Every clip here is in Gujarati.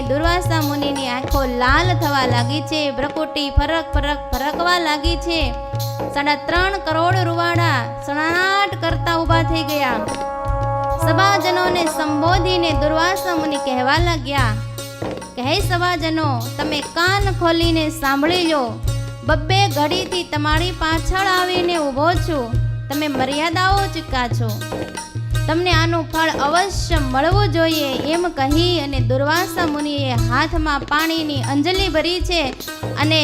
દુર્વાસા મુનિની આંખો લાલ થવા લાગી છે. પ્રકૃતિ ફરક ફરક ફરકવા લાગી છે. સાડા ત્રણ કરોડ રૂવાડા સણાટ કરતા ઊભા થઈ ગયા. સભાજનોને સંબોધીને દુર્વાસા મુનિ કહેવા લાગ્યા, કહે સભાજનો, તમે કાન ખોલીને સાંભળી લો. બબ્બે ઘડીથી તમારી પાછળ આવીને ઊભો છું. તમે મર્યાદાઓ ચૂકા છો. તમને આનું ફળ અવશ્ય મળવું જોઈએ એમ કહી અને દુર્વાસા મુનિએ હાથમાં પાણીની અંજલિ ભરી છે અને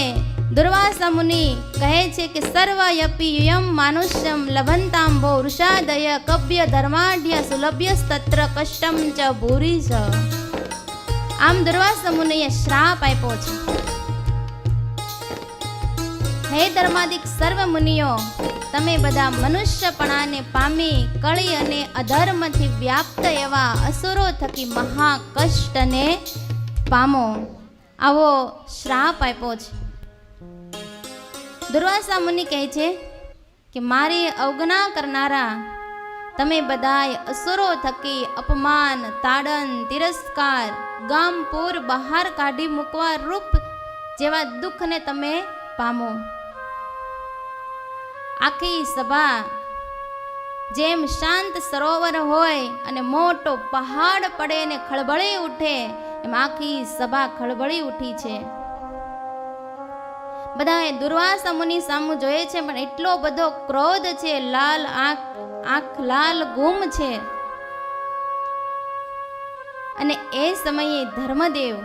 દુર્વાસા મુનિ કહે છે કે સર્વયપી યમ માનુષ્યમ લભંતાંભો વૃષાદય કવ્ય ધર્માઢ્ય સુલભ્ય સ્તત્ર કષ્ટમ ચ ભૂરી છે આમ દુર્વાસા મુનિએ શ્રાપ આપ્યો છે. હે ધર્માદિક સર્વ મુનિઓ તમે બધા મનુષ્યપણાને પામી, કળી અને અધર્મથી વ્યાપ્ત એવા અસુરો થકી મહા કષ્ટને પામો. આવો શ્રાપ આપ્યો છે. દુર્વાસા મુનિ કહે છે કે, મારી અવગણા કરનારા, તમે બધાય અસુરો થકી અપમાન, તાડન, તિરસ્કાર ગામપુર બહાર કાઢી મૂકવા રૂપ જેવા દુઃખને તમે પામો. આખી સભા જેમ શાંત સરોવર હોય અને મોટો પહાડ પડે ને ખળબળી ઉઠે, એમ આખી સભા ખળબળી ઉઠી છે. બધાએ દુર્વાસા મુનિ સામુ જોઈએ છે, પણ એટલો બધો ક્રોધ છે, લાલ આંખ આંખ લાલ ગુમ છે. અને એ સમયે ધર્મદેવ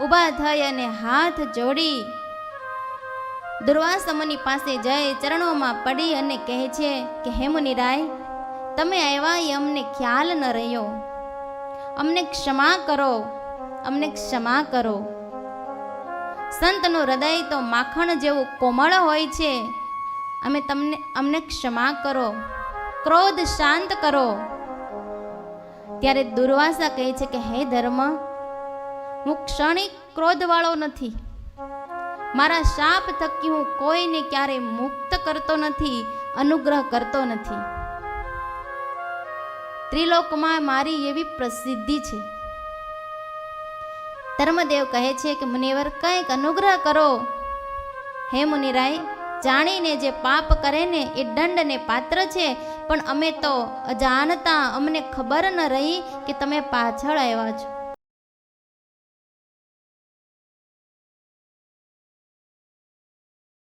ઊભા થઈ અને હાથ જોડી દુર્વાસા મુનિ પાસે જઈ ચરણોમાં પડી અને કહે છે કે, હે મુનિરાય, તમે આવ્યા એ અમને ખ્યાલ ન રહ્યો. અમને ક્ષમા કરો, અમને ક્ષમા કરો. સંતનું હૃદય તો માખણ જેવું કોમળ હોય છે. અમે તમને, અમને ક્ષમા કરો, ક્રોધ શાંત કરો. ત્યારે દુર્વાસા કહે છે કે, હે ધર્મ, હું ક્ષણિક ક્રોધવાળો નથી. મારા શાપ થકી હું કોઈને ક્યારે મુક્ત કરતો નથી, અનુગ્રહ કરતો નથી. ત્રિલોકમાં મારી એવી પ્રસિદ્ધિ છે. ધર્મદેવ કહે છે કે, મુનિવર, કંઈક અનુગ્રહ કરો. હે મુનિરાય, જાણીને જે પાપ કરે ને એ દંડને પાત્ર છે, પણ અમે તો અજાણતા, અમને ખબર ન રહી કે તમે પાછળ આવ્યા છો.